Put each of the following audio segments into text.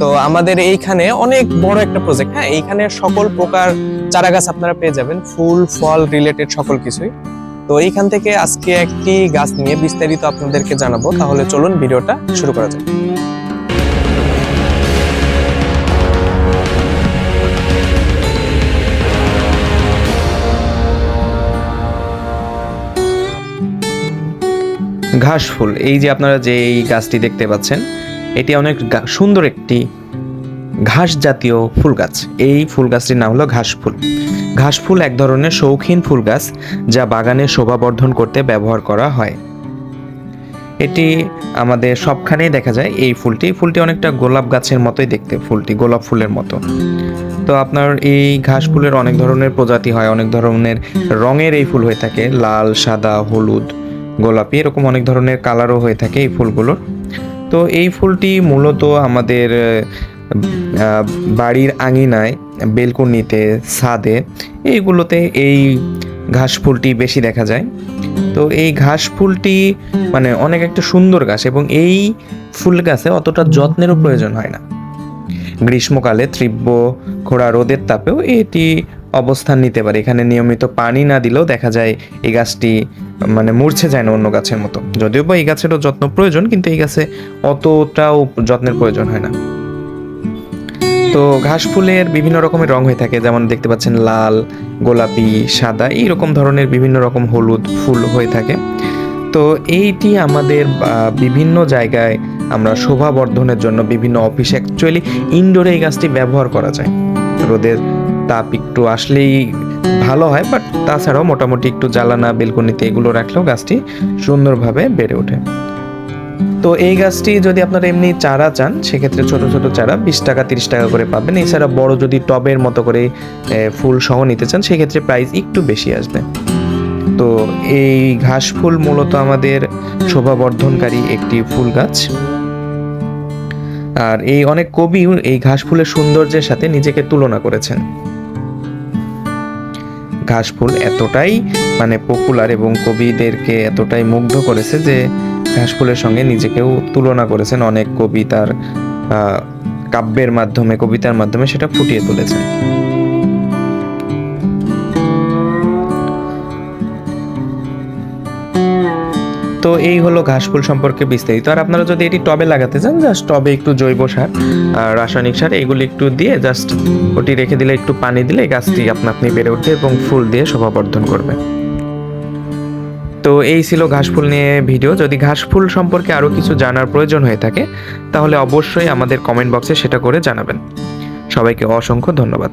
তো আমাদের এইখানে অনেক বড় একটা প্রজেক্ট হ্যাঁ? এইখানে সকল প্রকার চারা গাছ আপনারা পেয়ে যাবেন, ফুল, ফল রিলেটেড সকল কিছুই। তো এইখান থেকে আজকে একটি গাছ নিয়ে বিস্তারিত আপনাদেরকে জানাব। তাহলে চলুন ভিডিওটা শুরু করা যাক। ঘাস ফুল এই যে আপনারা যে এই গাছটি দেখতে পাচ্ছেন এটি অনেক সুন্দর একটি ঘাস জাতীয় ফুল গাছ। এই ফুল গাছটির নাম হলো ঘাস ফুল। ঘাস ফুল এক ধরনের শৌখিন ফুল গাছ যা বাগানে শোভাবর্ধন করতে ব্যবহার করা হয়। এটি আমাদের সবখানেই দেখা যায় এই ফুলটি। ফুলটি অনেকটা গোলাপ গাছের মতোই দেখতে, ফুলটি গোলাপ ফুলের মতো। তো আপনার এই ঘাস ফুলের অনেক ধরনের প্রজাতি হয়, অনেক ধরনের রঙের এই ফুল হয়ে থাকে। লাল, সাদা, হলুদ, গোলাপি, এরকম অনেক ধরনের কালারও হয়ে থাকে এই ফুলগুলোর। তো এই ফুলটি মূলত আমাদের বাড়ির আঙিনায়, বেলকুনিতে, ছাদে, এইগুলোতে এই ঘাস ফুলটি বেশি দেখা যায়। তো এই ঘাস ফুলটি মানে অনেক একটা সুন্দর গাছ এবং এই ফুল গাছে অতটা যত্নেরও প্রয়োজন হয় না। গ্রীষ্মকালে তীব্র খোড়া রোদের তাপেও এটি অবস্থান নিতে পারে। এখানে নিয়মিত পানি না দিলেও দেখা যায় এই গাছটি মানে মূর্ছে যায় না অন্য গাছের মতো। যদিও বা এই গাছেরও যত্ন প্রয়োজন, কিন্তু এই গাছে অতটাও যত্নের প্রয়োজন হয় না। তো ঘাস ফুলের বিভিন্ন রকমের রং হয়ে থাকে, যেমন দেখতে পাচ্ছেন লাল, গোলাপি, সাদা, এইরকম ধরনের বিভিন্ন রকম হলুদ ফুল হয়ে থাকে। তো এইটি আমাদের বিভিন্ন জায়গায় আমরা শোভা বর্ধনের জন্য বিভিন্ন অফিসে অ্যাকচুয়ালি ইনডোরে এই গাছটি ব্যবহার করা যায়। রোদের তাপ একটু আসলেই ভালো হয় বাট তাছাড়াও মোটামুটি একটু জ্বালানা, বেলকনিতে এগুলো রাখলেও গাছটি সুন্দরভাবে বেড়ে ওঠে। তো এই গাছটি যদি আপনারা এমনি চারা চান, সেক্ষেত্রে ছোট ছোট চারা বিশ টাকা, তিরিশ টাকা করে পাবেন। এছাড়া বড় যদি টবের মতো করে ফুল সহ নিতে চান, সেক্ষেত্রে প্রাইস একটু বেশি আসবে। তো এই ঘাস ফুল মূলত আমাদের শোভাবর্ধনকারী একটি ফুল গাছ। আর এই অনেক কবি এই ঘাস ফুলের সৌন্দর্যের সাথে নিজেকে তুলনা করেছেন। ঘাস ফুল এতটাই মানে পপুলার এবং কবিদেরকে এতটাই মুগ্ধ করেছে যে ঘাস ফুলের সঙ্গে নিজেকেও তুলনা করেছেন অনেক কবি তার কাব্যের মাধ্যমে, কবিতার মাধ্যমে সেটা ফুটিয়ে তুলেছেন। তো এই হলো ঘাস ফুল সম্পর্কে বিস্তারিত। আর আপনারা যদি এটি টবে লাগাতে চান জাস্ট টবে একটু জৈব সার আর রাসায়নিক সার, এগুলো একটু দিয়ে জাস্ট ওটি রেখে দিলে, একটু পানি দিলে গাছটি আপনা আপনি বেড়ে উঠবে এবং ফুল দিয়ে শোভাবর্ধন করবে। তো এই ছিল ঘাস ফুল নিয়ে ভিডিও। যদি ঘাস ফুল সম্পর্কে আরও কিছু জানার প্রয়োজন হয়ে থাকে, তাহলে অবশ্যই আমাদের কমেন্ট বক্সে সেটা করে জানাবেন। সবাইকে অসংখ্য ধন্যবাদ।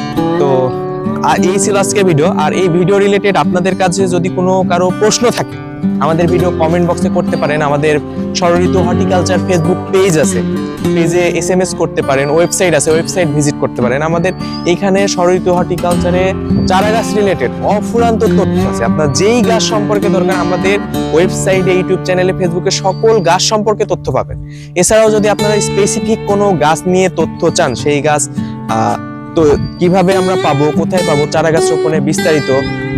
তো এই ছিল আজকে ভিডিও আর এই ভিডিও রিলেটেড আপনাদের কাছে যদি কোনো কারও প্রশ্ন থাকে, আমাদের ভিডিও কমেন্ট বক্সে করতে পারেন। আমাদের সরঋতু হর্টিকালচার ফেসবুক পেজ আছে। পেজে এস এম এস করতে পারেন ওয়েবসাইট আছে ওয়েবসাইট ভিজিট করতে পারেন। আমাদের এইখানে সরঋতু হর্টিকালচারে চারা গাছ রিলেটেড অফুরান্ত তথ্য আছে। আপনার যেই গাছ সম্পর্কে দরকার, আমাদের ওয়েবসাইটে ইউটিউব চ্যানেলে ফেসবুকে সকল গাছ সম্পর্কে তথ্য পাবেন। এছাড়াও যদি আপনারা স্পেসিফিক কোনো গাছ নিয়ে তথ্য চান, সেই গাছ তো কীভাবে আমরা পাবো, কোথায় পাবো চারা গাছ রোপণের বিস্তারিত,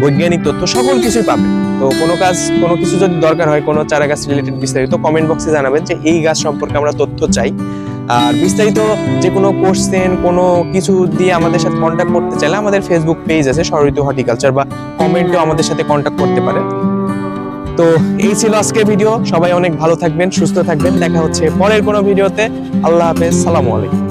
বৈজ্ঞানিক তথ্য সকল কিছুই পাবে। তো কোনো কাজ, কোনো কিছু যদি দরকার হয়, কোনো চারা গাছ রিলেটেড বিস্তারিত কমেন্ট বক্সে জানাবেন যে এই গাছ সম্পর্কে আমরা তথ্য চাই। আর বিস্তারিত যে কোনো কোশ্চেন কোনো কিছু দিয়ে আমাদের সাথে কন্ট্যাক্ট করতে চাইলে আমাদের ফেসবুক পেজ আছে সরঋতু হর্টিকালচার বা কমেন্টেও আমাদের সাথে কন্ট্যাক্ট করতে পারেন। তো এই ছিল আজকের ভিডিও সবাই অনেক ভালো থাকবেন, সুস্থ থাকবেন। দেখা হচ্ছে পরের কোনো ভিডিওতে আল্লাহ হাফেজ, সালামু আলাইকুম।